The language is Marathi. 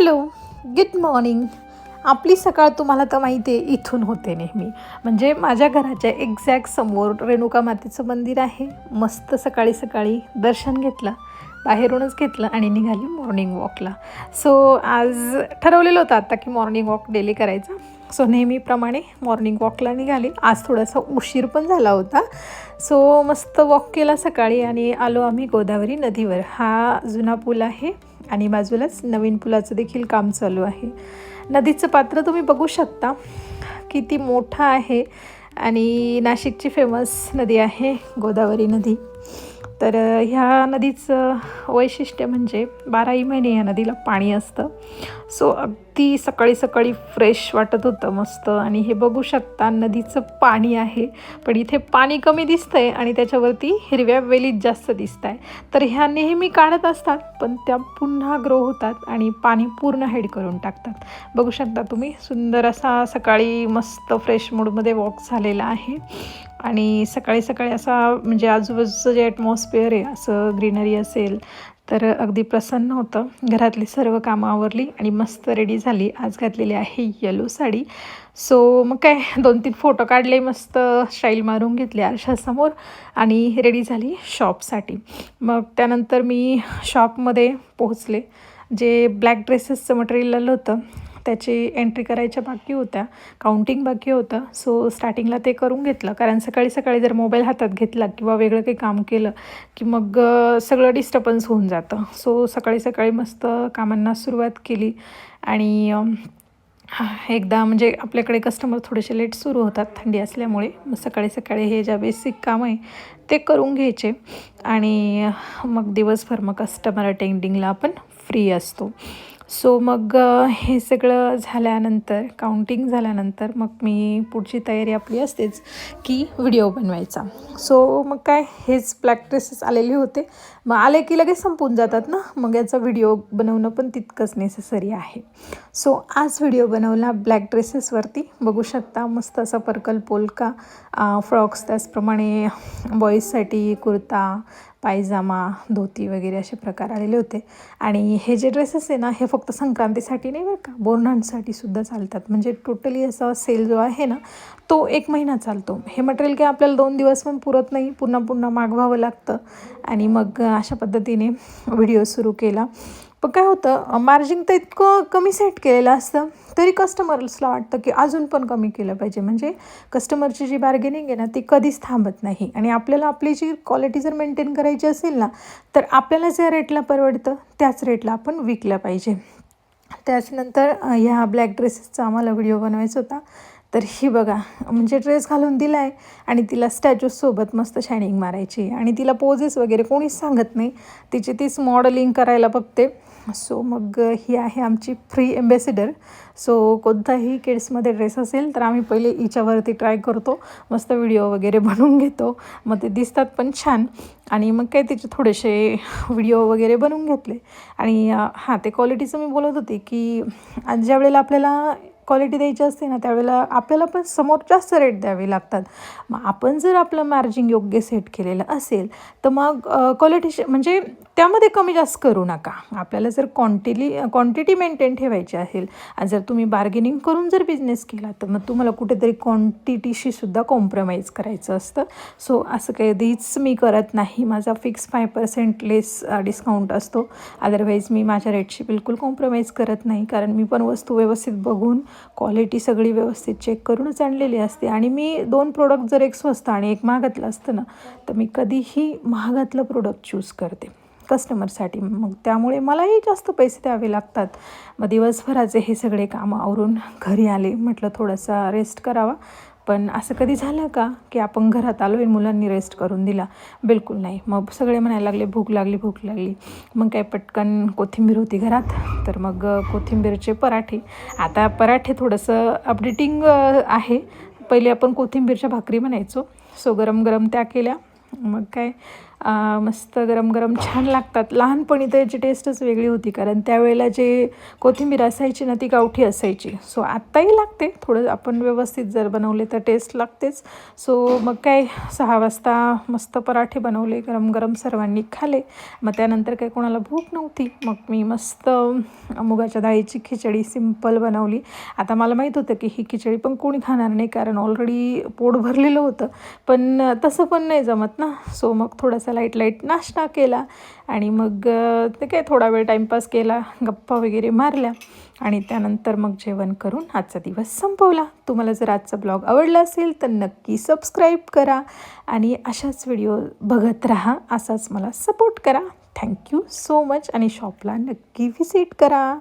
हॅलो गुड मॉर्निंग आपली सकाळ तुम्हाला तर माहिती आहे इथून होते नेहमी. म्हणजे माझ्या घराच्या एक्झॅक्ट समोर रेणुका मातेचं मंदिर आहे. मस्त सकाळी सकाळी दर्शन घेतलं. बाहेरूनच घेतलं आणि निघाली मॉर्निंग वॉकला सो आज ठरवलेलं होतं आता की मॉर्निंग वॉक डेली करायचा. सो नेहमीप्रमाणे मॉर्निंग वॉकला निघाली. आज थोडासा उशीर पण झाला होता. सो मस्त वॉक केला सकाळी आणि आलो आम्ही गोदावरी नदीवर. हा जुना पूल आहे आणि बाजूलाच नवीन पुलाचं देखील काम चालू आहे. नदीचं पात्र तुम्ही बघू शकता. किती मोठं आहे आणि नाशिकची फेमस नदी आहे गोदावरी नदी. तर ह्या नदीचं वैशिष्ट्य म्हणजे बाराही महिने या नदीला पाणी असतं. सो अगदी सकाळी सकाळी फ्रेश वाटत होतं मस्त. आणि हे बघू शकता नदीचं पाणी आहे पण इथे पाणी कमी दिसतंय आणि त्याच्यावरती हिरव्या वेलीत जास्त दिसत आहे तर ह्या नेहमी काढत असतात पण त्या पुन्हा ग्रो होतात आणि पाणी पूर्ण हेड करून टाकतात. बघू शकता तुम्ही सुंदर असा सकाळी मस्त फ्रेश मूडमध्ये वॉक झालेला आहे. आणि सकाळी सकाळी असा म्हणजे आजूबाजूचं जे ॲटमॉस्फिअर आहे असं ग्रीनरी असेल तर अगदी प्रसन्न होतं. घरातली सर्व कामं आवरली आणि मस्त रेडी झाली. आज घातलेली आहे येलो साडी. सो मग काय दोन तीन फोटो काढले मस्त स्टाईल मारून घेतले आरशासमोर आणि रेडी झाली शॉपसाठी मग त्यानंतर मी शॉपमध्ये पोहोचले. जे ब्लॅक ड्रेसेसचं मटेरियल आलं होतं त्याची एंट्री करायच्या बाकी होत्या. काउंटिंग बाकी होतं. सो स्टार्टिंगला ते करून घेतलं. कारण सकाळी सकाळी जर मोबाईल हातात घेतला किंवा वेगळं काही काम केलं की मग सगळं डिस्टर्बन्स होऊन जातं. सो सकाळी सकाळी मस्त कामांना सुरुवात केली. आणि एकदा म्हणजे आपल्याकडे कस्टमर थोडेसे लेट सुरू होतात थंडी असल्यामुळे. मग सकाळी सकाळी हे ज्या बेसिक काम आहे ते करून घ्यायचे. आणि मग दिवसभर मग कस्टमर अटेंडिंगला आपण फ्री असतो. सो मग हे सगळं झाल्यानंतर काउंटिंग झाल्यानंतर मग मी पुढची तयारी आपली असतेच की व्हिडिओ बनवायचा. सो मग काय हेच ब्लॅक ड्रेसेस आलेले होते. मग आले की लगेच संपून जातात ना? मग याचा व्हिडिओ बनवणं पण तितकंच नेसेसरी आहे. सो आज व्हिडिओ बनवला ब्लॅक ड्रेसेसवरती बघू शकता मस्त असा पर्कल पोलका फ्रॉक्स त्याचप्रमाणे बॉईजसाठी कुर्ता पायजामा धोती वगैरे असे प्रकार आलेले होते. आणि हे जे ड्रेसेस आहे ना हे फक्त संक्रांतीसाठी नाही बरं का बोरणांसाठी सुद्धा चालतात. म्हणजे टोटली असा सेल जो आहे ना तो एक महिना चालतो. हे मटेरियल काय आपल्याला दोन दिवस पण पुरत नाही पुन्हा पुन्हा मागवावं लागतं. आणि मग अशा पद्धतीने व्हिडिओ सुरू केला. पण काय होतं मार्जिन तर इतकं कमी सेट केलेलं असतं तरी कस्टमर्सला वाटतं की अजून पण कमी केलं पाहिजे. म्हणजे कस्टमरची जी बार्गेनिंग आहे ना ती कधीच थांबत नाही. आणि आपल्याला आपली जी क्वालिटी जर मेंटेन करायची असेल ना तर आपल्याला ज्या रेटला परवडतं त्याच रेटला आपण विकलं पाहिजे. त्याचनंतर ह्या ब्लॅक ड्रेसेसचा आम्हाला व्हिडिओ बनवायचा होता. तर ही बघा म्हणजे ड्रेस घालून दिला आहे आणि तिला स्टॅच्यूसोबत मस्त शायनिंग मारायची आणि तिला पोजेस वगैरे कोणीच सांगत नाही. तिची तीच मॉडेलिंग करायला बघते. सो मग ही आहे आमची फ्री एम्बेसिडर सो कोणताही किड्समध्ये ड्रेस असेल तर आम्ही पहिले हिच्यावरती ट्राय करतो. मस्त व्हिडिओ वगैरे बनवून घेतो. मग ते दिसतात पण छान. आणि मग काय तिचे थोडेसे व्हिडिओ वगैरे बनवून घेतले. आणि हां ते क्वालिटीचं मी बोलत होते की ज्या वेळेला आपल्याला क्वालिटी द्यायची असते ना त्यावेळेला आपल्याला पण समोर जास्त रेट द्यावे लागतात. मग आपण जर आपलं मार्जिन योग्य सेट केलेलं असेल तर मग क्वालिटी म्हणजे त्यामध्ये कमी जास्त करू नका. आपल्याला जर क्वांटिटी क्वांटिटी मेंटेन ठेवायची असेल आणि जर तुम्ही बार्गेनिंग करून जर बिझनेस केला तर मग तुम्हाला कुठेतरी क्वांटिटीशी सुद्धा कॉम्प्रमाइज करायचं असतं. सो असं कधीच मी करत नाही. माझा fix five percent less discount असतो. अदरवाईज मी माझ्या रेटशी बिलकुल कॉम्प्रमाइज करत नाही. कारण मी पण वस्तू व्यवस्थित बघून क्वालिटी सगळी व्यवस्थित चेक करूनच आणलेली असते. आणि मी दोन प्रोडक्ट जर एक स्वस्त आणि एक महागातलं असतं ना तर मी कधीही महागातलं प्रोडक्ट चूज करते. कस्टमरसाठी मग त्यामुळे मलाही जास्त पैसे द्यावे लागतात. मग दिवसभराचे हे सगळे कामं आवरून घरी आले म्हटलं थोडासा रेस्ट करावा. पण असं कधी झालं का की आपण घरात आलो आहे मुलांनी रेस्ट करून दिला? बिलकुल नाही. मग सगळे म्हणायला लागले भूक लागली भूक लागली. मग काय पटकन कोथिंबीर होती घरात? तर मग कोथिंबीरचे पराठे. आता पराठे थोडंसं अपडेटिंग आहे. पहिले आपण कोथिंबीरच्या भाकरी म्हणायचो. सो गरम गरम त्या केल्या. मग काय? मस्त गरम गरम छान लागतात. लहानपणी तर याची टेस्टच वेगळी होती कारण त्यावेळेला जे कोथिंबीर असायची ना ती गावठी असायची. सो आत्ताही लागते. थोडं आपण व्यवस्थित जर बनवले तर टेस्ट लागतेच. सो मग काय सहा वाजता मस्त पराठे बनवले गरम गरम सर्वांनी खाले. मग त्यानंतर काही कोणाला भूक नव्हती. मग मी मस्त मुगाच्या डाळीची खिचडी सिंपल बनवली. आता मला माहीत होतं की ही खिचडी पण कोणी खाणार नाही कारण ऑलरेडी पोट भरलेलं होतं. पण तसं पण नाही जमत ना. सो मग थोडासा लाइट लाइट नाश्ता केला आणि मग ते काय थोडा वेळ टाईमपास केला गप्पा वगैरे मारल्या आणि त्यानंतर मग जेवण करून आजचा दिवस संपवला. तुम्हाला जर आजचा ब्लॉग आवडला असेल तर नक्की सबस्क्राईब करा आणि अशाच व्हिडिओ बघत राहा असाच मला सपोर्ट करा. थँक्यू सो मच आणि शॉपला नक्की व्हिजिट करा.